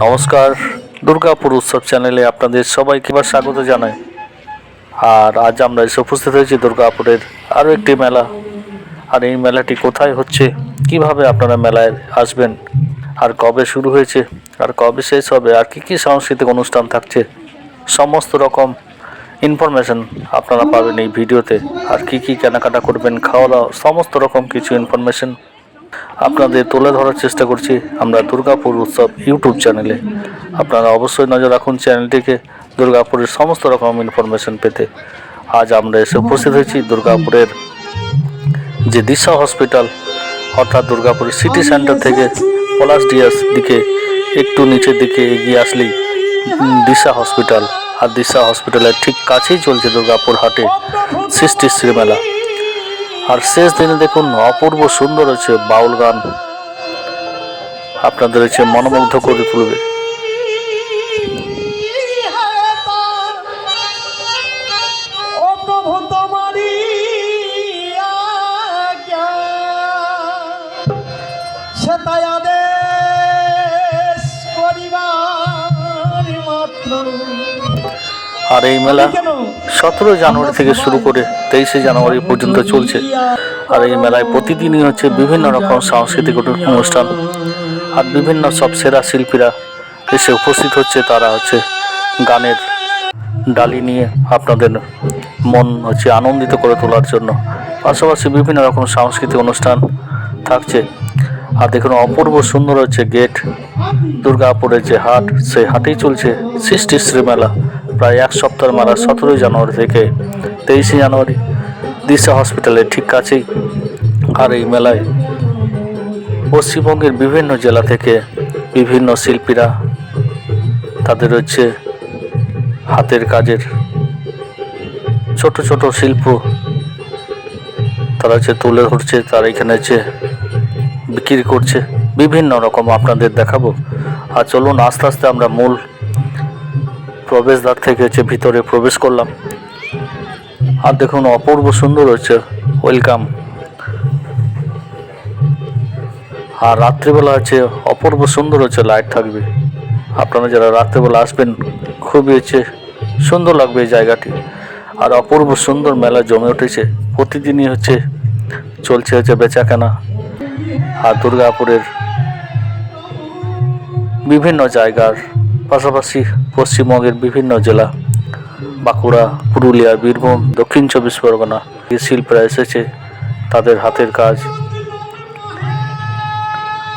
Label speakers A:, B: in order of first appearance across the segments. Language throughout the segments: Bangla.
A: নমস্কার দুর্গাপুর উৎসব চ্যানেলে আপনাদের সবাইকে এবার স্বাগত জানাই। আর আজ আমরা এসে উপস্থিত হয়েছি দুর্গাপুরের আরও একটি মেলা। আর এই মেলাটি কোথায় হচ্ছে? কীভাবে আপনারা মেলায় আসবেন? আর কবে শুরু হয়েছে? আর কবে শেষ হবে? আর কি কি সাংস্কৃতিক অনুষ্ঠান থাকছে? সমস্ত রকম ইনফরমেশন আপনারা পাবেন এই ভিডিওতে। আর কি কি কেনাকাটা করবেন, খাওয়া দাওয়া, সমস্ত রকম কিছু ইনফরমেশন আপনাদের তুলে ধরার চেষ্টা করছি আমরা দুর্গাপুর উৎসব ইউটিউব চ্যানেলে। আপনারা অবশ্যই নজর রাখুন চ্যানেলটিকে দুর্গাপুরের সমস্ত রকম ইনফরমেশন পেতে। আজ আমরা এসে উপস্থিত হয়েছি দুর্গাপুরের যে দিশা হসপিটাল অর্থাৎ দুর্গাপুরের সিটি সেন্টার থেকে পলাশ ডিয়াস দিকে, একটু নিচের দিকে এগিয়ে আসলেই দিশা হসপিটাল আর দিশা হসপিটালের ঠিক কাছেই চলছে দুর্গাপুর হাটে সৃষ্টি শ্রীমেলা। আর শেষ দিনে দেখুন অপূর্ব সুন্দর হচ্ছে বাউল গান। আপনাদের হচ্ছে মনোমুগ্ধ করে তুলবে আর এই মেলা সতেরো জানুয়ারি থেকে শুরু করে তেইশে জানুয়ারি পর্যন্ত চলছে। আর এই মেলায় প্রতিদিনই হচ্ছে বিভিন্ন রকম সাংস্কৃতিক অনুষ্ঠান। আর বিভিন্ন সব সেরা শিল্পীরা এসে উপস্থিত হচ্ছে। তারা হচ্ছে গানের ডালি নিয়ে আপনাদের মন হচ্ছে আনন্দিত করে তোলার জন্য। পাশাপাশি বিভিন্ন রকম সাংস্কৃতিক অনুষ্ঠান থাকছে। আর দেখুন অপূর্ব সুন্দর হচ্ছে গেট দুর্গাপুরের যে হাট সেই হাটেই চলছে সৃষ্টি শ্রী মেলা প্রায় এক সপ্তাহের মারা সতেরোই জানুয়ারি থেকে তেইশে জানুয়ারি দিশা হসপিটালের ঠিক কাছেই আর এই মেলায় পশ্চিমবঙ্গের বিভিন্ন জেলা থেকে বিভিন্ন শিল্পীরা তাদের হচ্ছে হাতের কাজের ছোট ছোট শিল্প তারা হচ্ছে তুলে ধরছে, তারা এখানে হচ্ছে বিক্রি করছে। বিভিন্ন রকম আপনাদের দেখাবো। আর চলুন আস্তে আস্তে আমরা মূল প্রবেশদ্বার থেকে হচ্ছে ভিতরে প্রবেশ করলাম। আর দেখুন, অপূর্ব সুন্দর হচ্ছে ওয়েলকাম আর রাত্রিবেলা হচ্ছে অপূর্ব সুন্দর হচ্ছে লাইট থাকবে। আপনারা যারা রাত্রিবেলা আসবেন, খুবই হচ্ছে সুন্দর লাগবে এই জায়গাটি। আর অপূর্ব সুন্দর মেলা জমে উঠেছে। প্রতিদিনই হচ্ছে চলছে হচ্ছে বেচা কেনা আর দুর্গাপুরের বিভিন্ন জায়গার পাশাপাশি পশ্চিমবঙ্গের বিভিন্ন জেলা, বাঁকুড়া, পুরুলিয়া, বীরভূম, দক্ষিণ চব্বিশ পরগনা এই শিল্পীরা এসেছে, তাদের হাতের কাজ।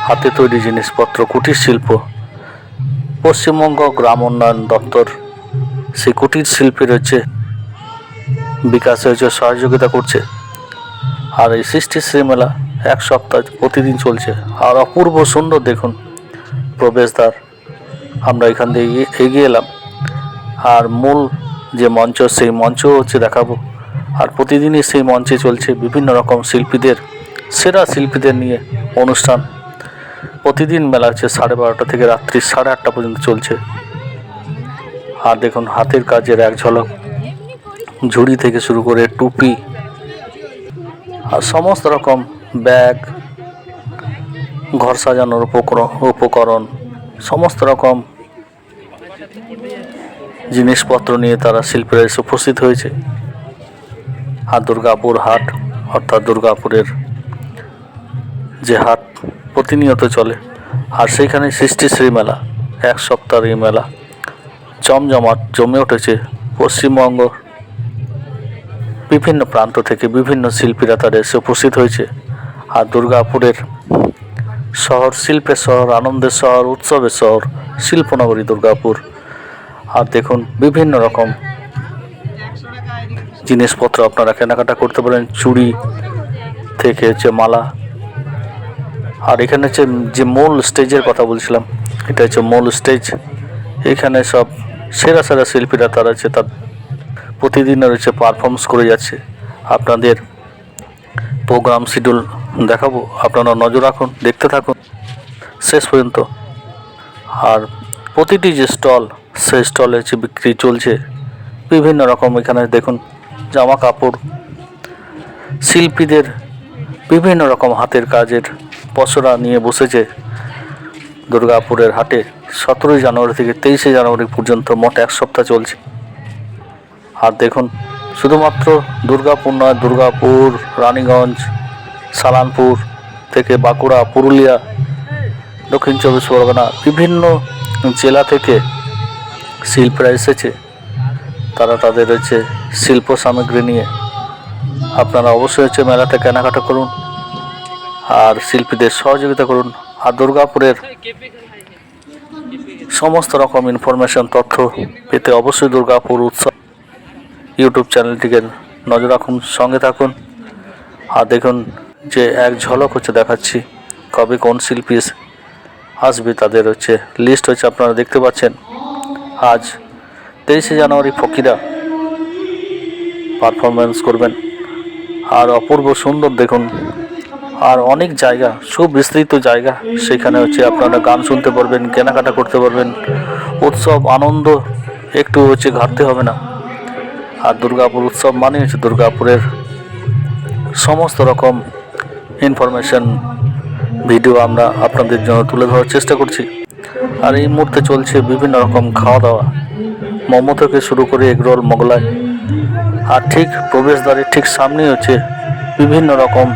A: হাতে তৈরি জিনিসপত্র, কুটির শিল্প। পশ্চিমবঙ্গ গ্রাম উন্নয়ন দপ্তর, সেই কুটির শিল্পের হচ্ছে বিকাশে হচ্ছে সহযোগিতা করছে। আর এই সৃষ্টি শ্রী মেলা এক সপ্তাহ প্রতিদিন চলছে। আর অপূর্ব সুন্দর দেখুন, প্রবেশদ্বার। আমরা এখান দিয়ে এগিয়ে- এলাম। আর মূল যে মঞ্চ, সেই মঞ্চ হচ্ছে দেখাবো। আর প্রতিদিনই সেই মঞ্চে চলছে বিভিন্ন রকম শিল্পীদের, সেরা শিল্পীদের নিয়ে অনুষ্ঠান। প্রতিদিন মেলা হচ্ছে সাড়ে বারোটা থেকে রাত্রি সাড়ে আটটা পর্যন্ত চলছে। আর দেখুন, হাতের কাজের এক ঝলক। ঝুড়ি থেকে শুরু করে টুপি, আর সমস্ত রকম ব্যাগ, ঘর সাজানোর উপকরণ উপকরণ সমস্ত রকম জিনিসপত্র নিয়ে তারা শিল্পীরা এসে উপস্থিত হয়েছে। আর দুর্গাপুর হাট, অর্থাৎ দুর্গাপুরের যে হাট প্রতিনিয়ত চলে। আর সেইখানে সৃষ্টিশ্রী মেলা, এক সপ্তাহের এই মেলা জমজমাট জমে উঠেছে পশ্চিমবঙ্গ। বিভিন্ন প্রান্ত থেকে বিভিন্ন শিল্পীরা তারা এসে উপস্থিত হয়েছে। আর দুর্গাপুরের শহর, শিল্পের শহর, আনন্দের শহর, উৎসবের শহর, শিল্পনগরী, দুর্গাপুর। আর দেখুন, বিভিন্ন রকম জিনিসপত্র আপনারা কেনাকাটা করতে পারেন। চুড়ি থেকে হচ্ছে মালা। আর এখানে হচ্ছে যে মূল স্টেজের কথা বলছিলাম, এটা হচ্ছে মূল স্টেজ। এখানে সব সেরা সেরা শিল্পীরা তারা হচ্ছে তার প্রতিদিনের হচ্ছে পারফরমেন্স করে যাচ্ছে। আপনাদের প্রোগ্রাম শিডিউল দেখাবো। আপনারা নজর রাখুন, দেখতে থাকুন। শেষ পর্যন্ত। আর প্রতিটি যে স্টল, সেই স্টলে যে বিক্রি চলছে, বিভিন্ন রকম এখানে দেখুন জামা কাপড় শিল্পীদের বিভিন্ন রকম হাতের কাজের পসরা নিয়ে বসেছে দুর্গাপুরের হাটে। সতেরোই জানুয়ারি থেকে তেইশে জানুয়ারি পর্যন্ত মোট এক সপ্তাহ চলছে। আর দেখুন, শুধুমাত্র দুর্গাপুর নয়, দুর্গাপুর, রানীগঞ্জ সালানপুর থেকে বাঁকুড়া, পুরুলিয়া, দক্ষিণ চব্বিশ পরগনা বিভিন্ন জেলা থেকে শিল্পীরা এসেছে। তারা তাদের হচ্ছে শিল্প সামগ্রী নিয়ে। আপনারা অবশ্যই হচ্ছে মেলাতে কেনাকাটা করুন আর শিল্পীদের সহযোগিতা করুন। আর দুর্গাপুরের সমস্ত রকম ইনফরমেশন তথ্য পেতে অবশ্যই দুর্গাপুর উৎসব ইউটিউব চ্যানেলটিকে নজর রাখুন, সঙ্গে থাকুন। আর দেখুন যে এক ঝলক হচ্ছে দেখাচ্ছি। কবে কোন শিল্পী আসবে তাদের হচ্ছে লিস্ট হচ্ছে আপনারা দেখতে পাচ্ছেন। আজ তেইশে জানুয়ারি ফকিরা পারফরমেন্স করবেন। আর অপূর্ব সুন্দর দেখুন, আর অনেক জায়গা, সুবিস্তৃত জায়গা, সেখানে হচ্ছে আপনারা গান শুনতে পারবেন, কেনাকাটা করতে পারবেন। উৎসব, আনন্দ একটু হচ্ছে ঘাটতে হবে না। আর দুর্গাপুর উৎসব মানে হচ্ছে দুর্গাপুরের সমস্ত রকম ইনফরমেশন ভিডিও আমরা আপনাদের জন্য তুলে ধরার চেষ্টা করছি। আর এই মুহূর্তে চলছে বিভিন্ন রকম খাওয়া দাওয়া মোমো থেকে শুরু করে এগরোল, মোগলাই। আর ঠিক প্রবেশদ্বারের ঠিক সামনেই হচ্ছে বিভিন্ন রকম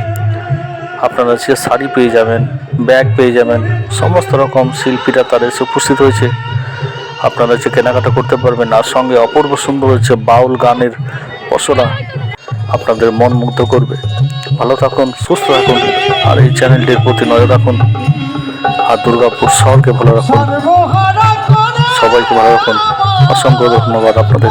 A: আপনারা সে শাড়ি পেয়ে যাবেন, ব্যাগ পেয়ে যাবেন, সমস্ত রকম শিল্পীরা তার এসে উপস্থিত হয়েছে। আপনারা হচ্ছে কেনাকাটা করতে পারবেন। আর সঙ্গে অপূর্ব সুন্দর হচ্ছে বাউল গানের পসরা আপনাদের মন মুগ্ধ করবে। ভালো থাকুন, সুস্থ থাকুন, আর এই চ্যানেলটির প্রতি নজর রাখুন। আর দুর্গাপুর শহরকে ভালো রাখুন। সবাইকে ভালো রাখুন। অসংখ্য ধন্যবাদ আপনাদের।